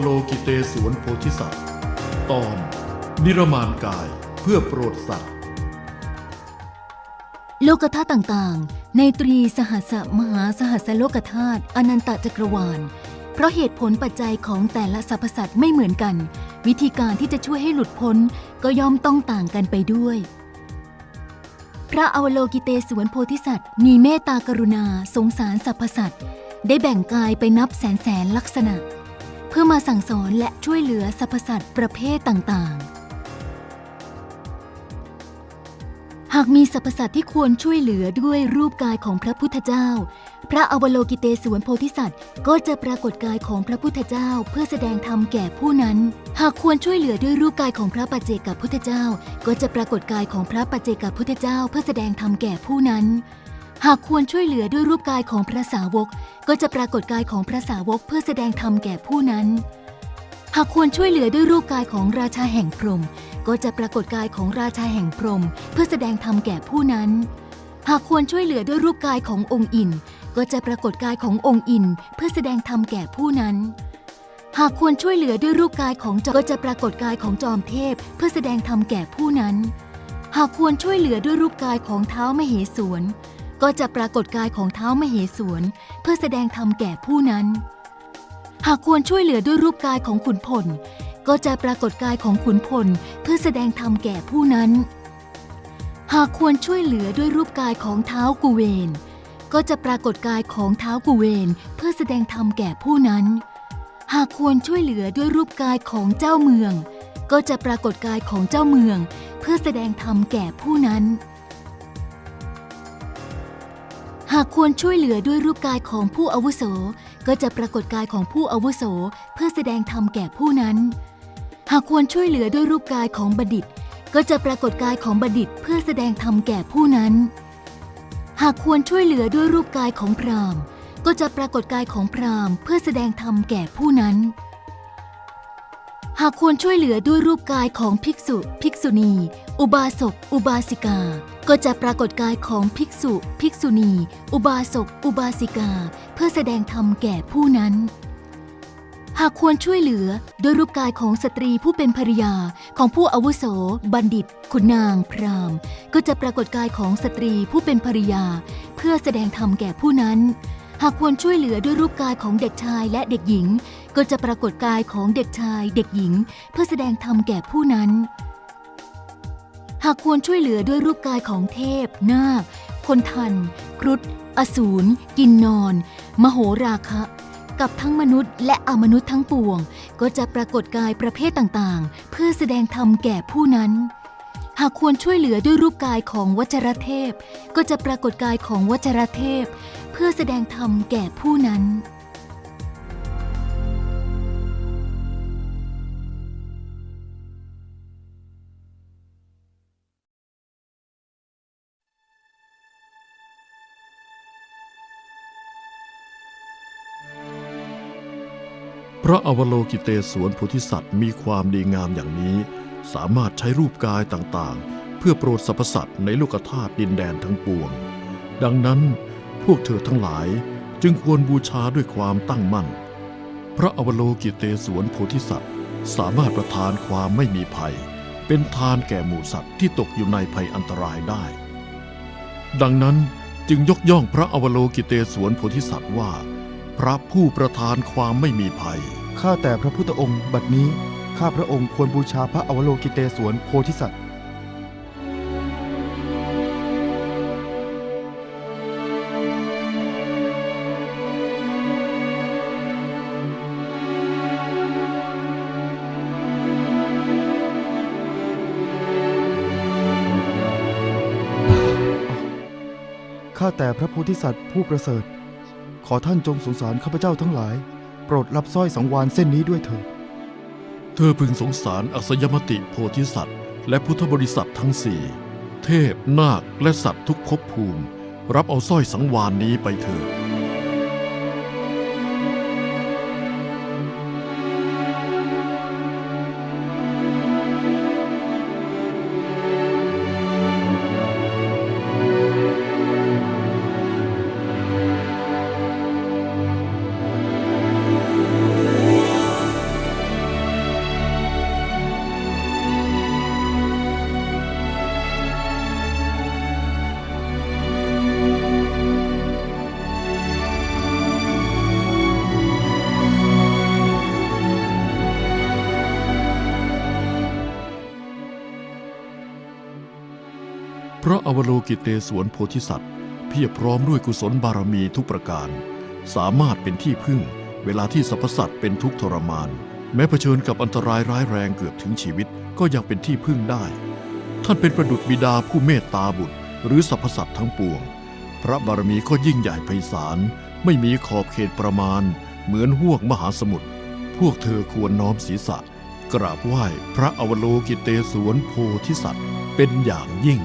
โลกิเตสวนโพธิสัตว์ ตอน นิรมานกายเพื่อโปรดสัตว์ โลกธาตุต่างๆ ในตรีสหัสมหาสหัสโลกธาตุอนันตจักรวาล เพราะเหตุผลปัจจัยของแต่ละสรรพสัตว์ไม่เหมือนกัน วิธีการที่จะช่วยให้หลุดพ้นก็ย่อมต้องต่างกันไปด้วย พระอวโลกิเตศวนโพธิสัตว์ มีเมตตากรุณาสงสารสรรพสัตว์ได้แบ่งกายไปนับแสนแสนลักษณะ พื่อมาสั่งสอนและช่วยเหลือสรรพสัตว์ประเภทต่างๆ หากมีสรรพสัตว์ที่ควรช่วยเหลือด้วยรูปกายของพระพุทธเจ้า พระอวโลกิเตศวนโพธิสัตว์ ก็จะปรากฏกายของพระพุทธเจ้าเพื่อแสดงธรรมแก่ผู้นั้น หากควรช่วยเหลือด้วยรูปกายของพระปัจเจกพุทธเจ้า ก็จะปรากฏกายของพระปัจเจกพุทธเจ้า เพื่อแสดงธรรมแก่ผู้นั้น หากควรช่วยเหลือด้วยรูปกายของพระสาวก ก็จะปรากฏกายของพระสาวกเพื่อแสดงธรรมแก่ผู้นั้น หากควรช่วยเหลือด้วยรูปกายของราชาแห่งพรหมก็จะปรากฏกายของราชาแห่งพรหมเพื่อแสดงธรรมแก่ผู้นั้น หากควรช่วยเหลือด้วยรูปกายขององค์อิน ก็จะปรากฏกายขององค์อิน เพื่อแสดงธรรมแก่ผู้นั้น หากควรช่วยเหลือด้วยรูปกายของจอมก็จะปรากฏกายของจอมเทพ เพื่อแสดงธรรมแก่ผู้นั้น หากควรช่วยเหลือด้วยรูปกายของเท้ามเหสวน ก็จะปรากฏกายของเท้ามเหสวนเพื่อแสดงธรรมแก่ผู้นั้น หากควรช่วยเหลือด้วยรูปกายของขุนพล ก็จะปรากฏกายของขุนพลเพื่อแสดงธรรมแก่ผู้นั้น หากควรช่วยเหลือด้วยรูปกายของเท้ากุเวน ก็จะปรากฏกายของเท้ากุเวนเพื่อแสดงธรรมแก่ผู้นั้น หากควรช่วยเหลือด้วยรูปกายของเจ้าเมือง ก็จะปรากฏกายของเจ้าเมือง เพื่อแสดงธรรมแก่ผู้นั้นากควรช่วยเหลือด้วยรูปกายของผู้อาวุโส ก็จะปรากฏกายของผู้อาวุโส เพื่อแสดงธรรมแก่ผู้นั้น หากควรช่วยเหลือด้วยรูปกายของบัณฑิต ก็จะปรากฏกายของบัณฑิตเพื่อแสดงธรรมแก่ผู้นั้น หากควรช่วยเหลือด้วยรูปกายของพราหมณ์ ก็จะปรากฏกายของพราหมณ์ เพื่อแสดงธรรมแก่ผู้นั้น หากควรช่วยเหลือด้วยรูปกายของภิกษุ ภิกษุณี อุบาสก อุบาสิกา ก็จะปรากฏกายของภิกษุ ภิกษุณี อุบาสก อุบาสิกา เพื่อแสดงธรรมแก่ผู้นั้น หากควรช่วยเหลือด้วยรูปกายของสตรีผู้เป็นภริยาของผู้อาวุโส บัณฑิต ขุนนาง พราหมณ์ ก็จะปรากฏกายของสตรีผู้เป็นภริยา เพื่อแสดงธรรมแก่ผู้นั้น หากควรช่วยเหลือด้วยรูปกายของเด็กชายและเด็กหญิง ก็จะปรากฏกายของเด็กชาย เด็กหญิง เพื่อแสดงธรรมแก่ผู้นั้น หากควรช่วยเหลือด้วยรูปกายของเทพ นาค คนทัน ครุฑ อสูร กินนอน มโหราคะ กับทั้งมนุษย์และอมนุษย์ทั้งปวง ก็จะปรากฏกายประเภทต่างๆ เพื่อแสดงธรรมแก่ผู้นั้น หากควรช่วยเหลือด้วยรูปกายของวัชรเทพ ก็จะปรากฏกายของวัชรเทพ เพื่อแสดงธรรมแก่ผู้นั้น พระอวโลกิเตศวนโพธิสัตว์มีความดีงามอย่างนี้ สามารถใช้รูปกายต่างๆ เพื่อโปรดสรรพสัตว์ในโลกธาตุดินแดนทั้งปวง ดังนั้นพวกเธอทั้งหลายจึงควรบูชาด้วยความตั้งมั่น พระอวโลกิเตศวนโพธิสัตว์ สามารถประทานความไม่มีภัย เป็นทานแก่หมู่สัตว์ที่ตกอยู่ในภัยอันตรายได้ ดังนั้นจึงยกย่องพระอวโลกิเตศวนโพธิสัตว์ว่า พระผู้ประทานความไม่มีภัย ข้าแต่พระพุทธองค์บัดนี้ ข้าพระองค์ควรบูชาพระอวโลกิเตศวนโพธิสัตว์ ข้าแต่พระโพธิสัตว์ผู้ประเสริฐ ขอท่านจงสงสารข้าพเจ้าทั้งหลาย โปรดรับสร้อยสังวานเส้นนี้ด้วยเถิดเธอพึงสงสารอัศยมติโพธิสัตว์ และพุทธบริษัททั้งสี่เทพ นาค และสัตว์ทุกภพภูมิ รับเอาสร้อยสังวานนี้ไปเถิด อวโลกิเตศวนโพธิสัตว์ เพียบพร้อมด้วยกุศลบารมีทุกประการ สามารถเป็นที่พึ่ง เวลาที่สรรพสัตว์เป็นทุกทรมาน แม้เผชิญกับอันตรายร้ายแรงเกือบถึงชีวิตก็ยังเป็นที่พึ่งได้ ท่านเป็นประดุจบิดาผู้เมตตาบุตร หรือสรรพสัตว์ทั้งปวง พระบารมีก็ยิ่งใหญ่ไพศาลไม่มีขอบเขตประมาณ เหมือนห้วงมหาสมุทรพวกเธอควรน้อมศีรษะ กราบไหว้พระอวโลกิเตศวนโพธิสัตว์เป็นอย่างยิ่ง